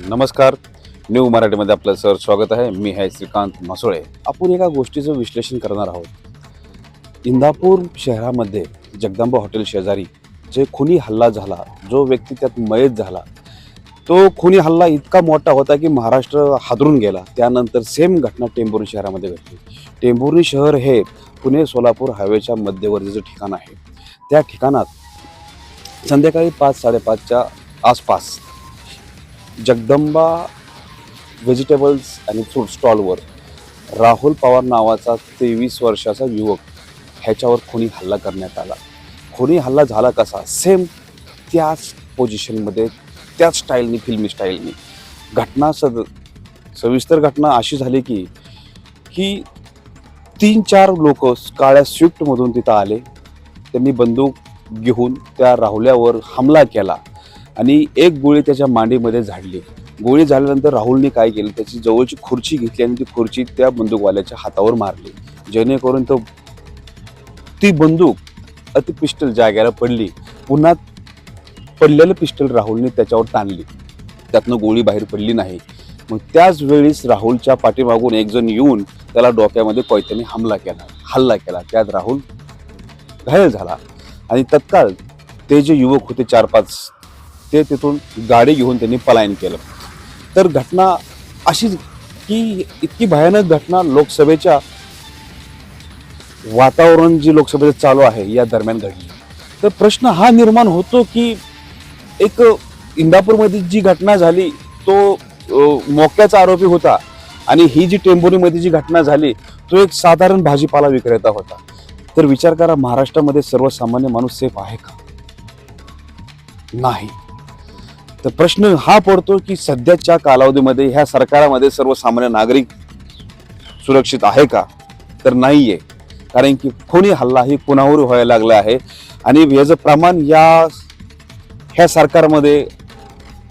नमस्कार. न्यू मराठीमध्ये आपलं सर स्वागत आहे. मी आहे श्रीकांत म्हसोळे. आपण एका गोष्टीचं विश्लेषण करणार आहोत. इंदापूर शहरामध्ये जगदंबा हॉटेल शेजारी जे खुनी हल्ला झाला जो व्यक्ती त्यात मयत झाला तो खुनी हल्ला इतका मोठा होता की महाराष्ट्र हादरून गेला. त्यानंतर सेम घटना टेंभुर्णी शहरामध्ये घडली. टेंभुर्णी शहर हे पुणे सोलापूर हायवेच्या मध्यवर्तीचं ठिकाण आहे. त्या ठिकाणात संध्याकाळी पाच साडेपाचच्या आसपास जगदंबा व्हेजिटेबल्स आणि फ्रूट स्टॉलवर राहुल पवार नावाचा तेवीस वर्षाचा युवक ह्याच्यावर खुनी हल्ला करण्यात आला. खुनी हल्ला झाला कसा? सेम त्याच पोझिशनमध्ये त्याच स्टाईलनी फिल्मी स्टाईलनी घटना सद सविस्तर घटना अशी झाली की की तीन चार लोक काळ्या स्विफ्टमधून तिथं आले. त्यांनी बंदूक घेऊन त्या राहुल्यावर हमला केला. आणि एक गोळी त्याच्या मांडीमध्ये झाडली. गोळी झाल्यानंतर राहुलने काय केलं? त्याची जवळची खुर्ची घेतली आणि ती खुर्ची त्या बंदूकवाल्याच्या हातावर मारली. जेणेकरून तो ती बंदूक अति पिस्टल जाग्याला पडली. पुन्हा पडलेलं पिस्टल राहुलने त्याच्यावर ताणली. त्यातनं गोळी बाहेर पडली नाही. मग त्याच वेळीस राहुलच्या पाठीमागून एकजण येऊन त्याला डोक्यामध्ये कोयत्याने हमला केला हल्ला केला. त्यात राहुल घायल झाला. आणि तत्काळ ते जे युवक होते चार पाच ते तिथून गाडी घेऊन त्यांनी पलायन केलं. तर घटना अशीच की इतकी भयानक घटना लोकसभेच्या वातावरण जी लोकसभेत चालू आहे या दरम्यान घडली. तर प्रश्न हा निर्माण होतो की एक इंदापूरमध्ये जी घटना झाली तो मोक्याचा आरोपी होता आणि ही जी टेंभुरीमध्ये जी घटना झाली तो एक साधारण भाजीपाला विक्रेता होता. तर विचार करा महाराष्ट्रामध्ये सर्वसामान्य माणूस सेफ आहे का? नाही. तर प्रश्न हा पडतो की सध्याच्या कालावधीमध्ये ह्या सरकारामध्ये सर्वसामान्य नागरिक सुरक्षित आहे का? तर नाही आहे कारण की कोणी हल्ला ही कुणावर व्हायला लागला आहे. आणि याचं प्रमाण या ह्या सरकारमध्ये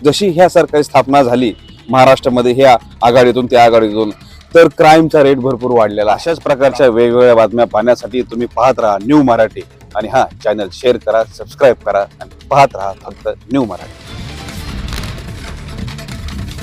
जशी ह्या सरकारी स्थापना झाली महाराष्ट्रामध्ये ह्या आघाडीतून त्या आघाडीतून तर क्राईमचा रेट भरपूर वाढलेला. अशाच प्रकारच्या वेगवेगळ्या बातम्या पाहण्यासाठी तुम्ही पाहत राहा न्यू मराठी. आणि हा चॅनल शेअर करा सबस्क्राईब करा आणि पाहत राहा फक्त न्यू मराठी.